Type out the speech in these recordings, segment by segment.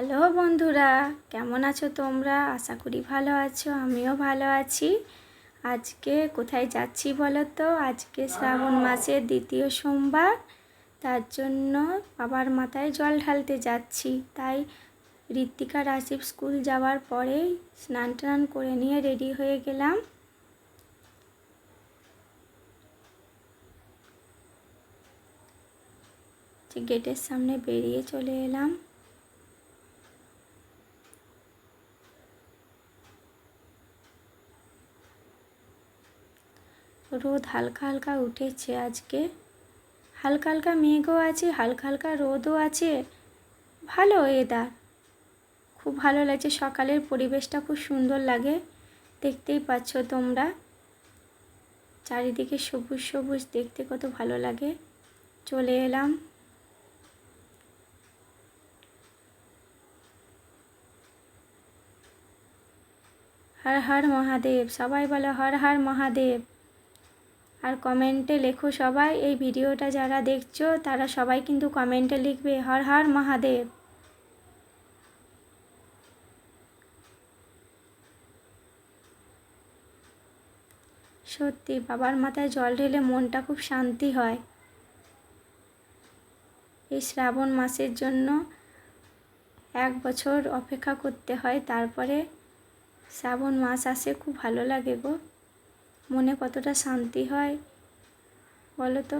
Hello বন্ধুরা, কেমন আছো তোমরা? আশা করি ভালো আছো, আমিও ভালো আছি। আজকে কোথায় যাচ্ছি বলো তো? আজকে শ্রাবণ মাসের দ্বিতীয় সোমবার, তার জন্য বাবার মাথায় জল ঢালতে যাচ্ছি। তাই ঋত্বিকা রাজীব স্কুল যাওয়ার পরেই স্নান টান করে নিয়ে রেডি হয়ে গেলাম। গেটের সামনে বেরিয়ে চলে এলাম। রোদ হালকা হালকা উঠেছে আজকে। হালকা হালকা মেঘও আছে, হালকা হালকা রোদও আছে। ভালো ওয়েদার খুব ভালো লাগছে, সকালের পরিবেশটা খুব সুন্দর লাগে। দেখতেই পাচ্ছ তোমরা। চারিদিকে সবুজ সবুজ, দেখতে কত ভালো লাগে। চলে এলাম। হর হর মহাদেব, সবাই বলো হর হর মহাদেব। আর কমেন্টে লেখো সবাই, এই ভিডিওটা যারা দেখছ, তারা সবাই কিন্তু কমেন্টে লিখবে, হর হর মহাদেব। সত্যি, বাবার মাথায় জল ঢেলে মনটা খুব শান্তি হয়। এই শ্রাবণ মাসের জন্য এক বছর অপেক্ষা করতে হয়, তারপরে শ্রাবণ মাস আসে, খুব ভালো লাগে গো। মনে কতটা শান্তি হয়? বলো তো।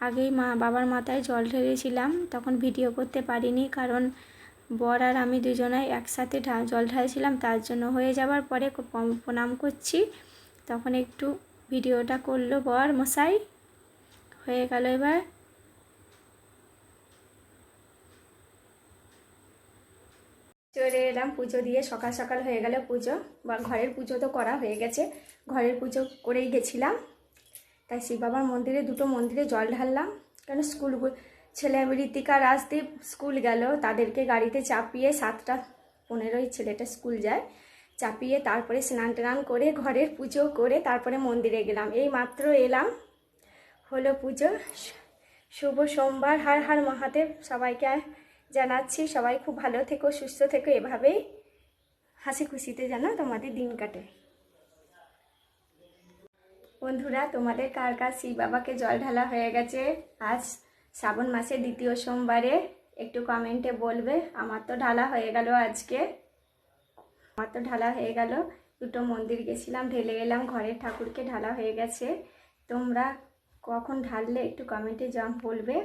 আগেই মা, বাবার মাথায় জল ঢেলেছিলাম, তখন ভিডিও করতে পারিনি কারণ বর আর আমি দুজনাই একসাথে জল ঢালছিলাম, তার জন্য হয়ে যাওয়ার পরে প্রণাম করছি। তখন একটু ভিডিওটা করল বর মশাই। হয়ে গেল এবার। চলে এলাম, পুজো দিয়ে সকাল সকাল হয়ে গেল পুজো। বা ঘরের পুজো তো করা হয়ে গেছে। ঘরের পুজো করেই গেছিলাম। তাই শিব বাবার মন্দিরে দুটো মন্দিরে জল ঢাললাম। কেন স্কুল ছেলে ঋতিকা রাজদীপ স্কুল গেল। তাদেরকে গাড়িতে চাপিয়ে সাতটা পনেরোই ছেলেটা স্কুল যায়। চাপিয়ে তারপরে স্নান টান করে ঘরের পুজো করে তারপরে মন্দিরে গেলাম। এই মাত্র এলাম। হলো পুজো। শুভ সোমবার। হার হার মহাদেব। সবাইকে জানাচ্ছি, সবাই খুব ভালো থেকো, সুস্থ থেকো, এভাবেই হাসি খুশিতে যেন তোমাদের দিন কাটে। বন্ধুরা, তোমাদের কার কার শিব বাবাকে জল ঢালা হয়ে গেছে? আজ শ্রাবণ মাসের দ্বিতীয় সোমবারে, একটু কমেন্টে বলবে, আমার তো ঢালা হয়ে গেল আজকে। আমার তো ঢালা হয়ে গেল, দুটো মন্দির গেছিলাম, ঢেলে এলাম, ঘরের ঠাকুরকে ঢালা হয়ে গেছে। তোমরা কখন ঢাললে একটু কমেন্টে জম বলবে।